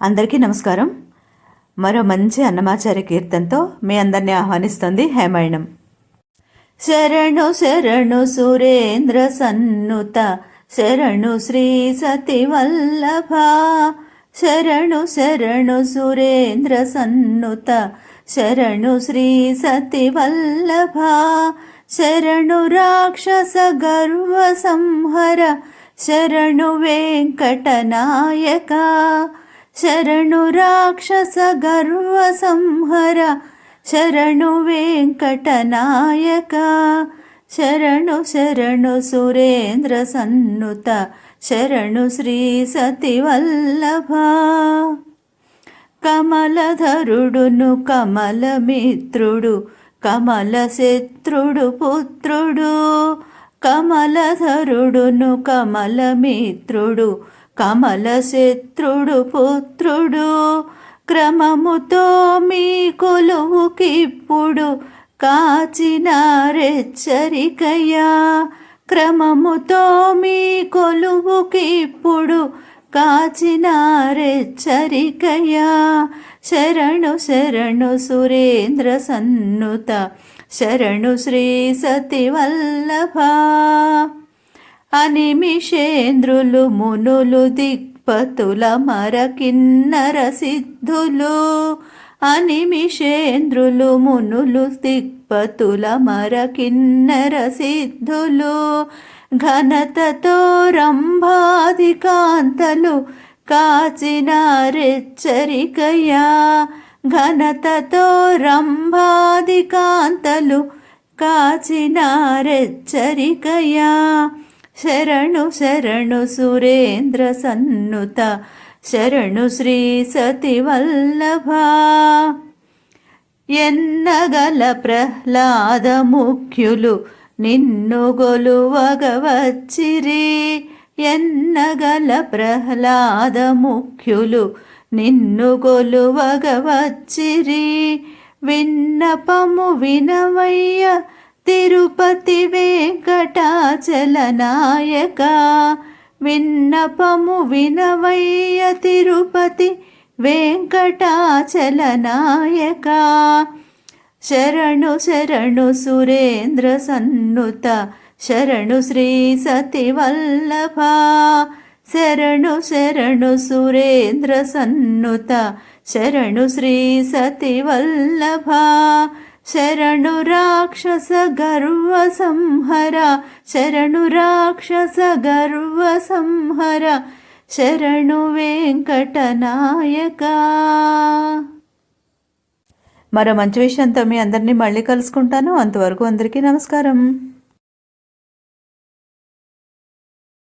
అందరికీ నమస్కారం. మరో మంచి అన్నమాచార్య కీర్తనతో మీ అందరినీ ఆహ్వానిస్తుంది హేమాయణం. శరణు శరణు సురేంద్ర సన్నుత శరణు శ్రీ సతి వల్లభ శరణు శరణు సురేంద్ర సన్నుత శరణు శ్రీ సతి వల్లభ శరణు రాక్షస గర్వ సంహర శరణు వెంకటనాయక శరణు రాక్షస గర్వ సంహర శరణు వెంకటనాయక శరణు శరణు సురేంద్ర సన్నుత శరణు శ్రీ సతివల్లభ. కమలధరుడును కమలమిత్రుడు కమల శత్రుడు పుత్రుడు కమలధరుడును కమలమిత్రుడు కమల శత్రుడు పుత్రుడు క్రమముతో మీ కొలువుకిప్పుడు కాచినారెచ్చరికయ్యా క్రమముతో మీ కొలువుకిప్పుడు కాచినారెచ్చరికయ్యా శరణు శరణు సురేంద్ర సన్నుత శరణు శ్రీ సతివల్లభ. అనిమిషేంద్రులు మునులు దిక్పతుల మరకిన్నర సిద్ధులు అనిమిషేంద్రులు మునులు దిక్పతుల మరకిన్నర సిద్ధులు ఘనతతో రంభాధికాంతలు కాచినారెచ్చరికయా ఘనతతో రంభాధికాంతలు కాచిన రెచ్చరికయా శరణు సురేంద్ర సన్నుత శరణు శ్రీ సతి వల్లభ. ఎన్నగల ప్రహ్లాద ముఖ్యులు నిన్ను గొలువగవచ్చిరి ఎన్నగల ప్రహ్లాద ముఖ్యులు నిన్ను గొలువగవచ్చిరి విన్నపము వినవయ్య తిరుపతి వెంకటాచలనాయక విన్నపము వినవయ్య తిరుపతి వెంకటాచలనాయక శరణు శరణు సురేంద్ర సన్నుత శరణు శ్రీ సతివల్లభ. శరణు శరణు సురేంద్ర సన్నుత శరణు శ్రీ సతివల్లభ. శరణు రాక్షస గర్వ సంహర శరణు రాక్షస గర్వ సంహర శరణు వెంకటనాయక. మరో మంచి విషయంతో మీ అందరినీ మళ్ళీ కలుసుకుంటాను. అంతవరకు అందరికీ నమస్కారం.